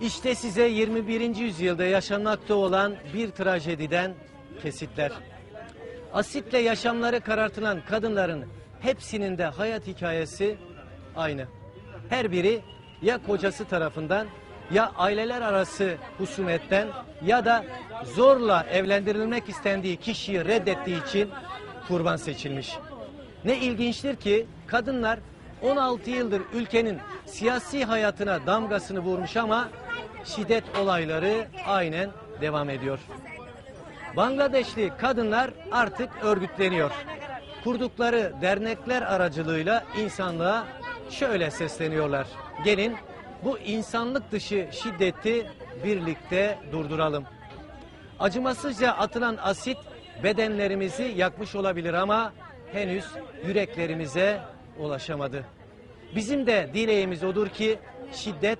İşte size 21. yüzyılda yaşanmakta olan bir trajediden kesitler. Asitle yaşamları karartılan kadınların hepsinin de hayat hikayesi aynı. Her biri ya kocası tarafından ya aileler arası husumetten ya da zorla evlendirilmek istendiği kişiyi reddettiği için kurban seçilmiş. Ne ilginçtir ki kadınlar 16 yıldır ülkenin siyasi hayatına damgasını vurmuş ama şiddet olayları aynen devam ediyor. Bangladeşli kadınlar artık örgütleniyor. Kurdukları dernekler aracılığıyla insanlığa şöyle sesleniyorlar. Gelin bu insanlık dışı şiddeti birlikte durduralım. Acımasızca atılan asit bedenlerimizi yakmış olabilir ama henüz yüreklerimize ulaşamadı. Bizim de dileğimiz odur ki şiddet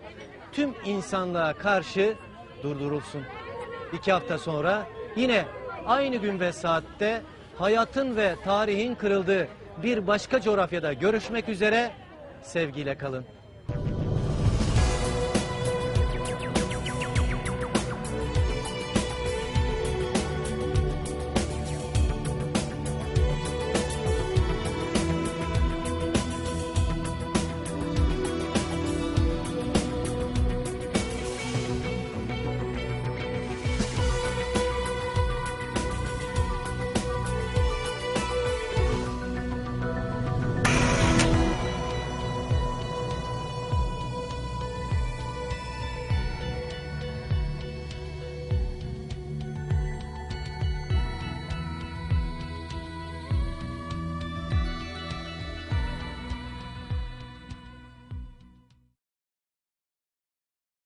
tüm insanlığa karşı durdurulsun. İki hafta sonra yine aynı gün ve saatte hayatın ve tarihin kırıldığı bir başka coğrafyada görüşmek üzere sevgiyle kalın.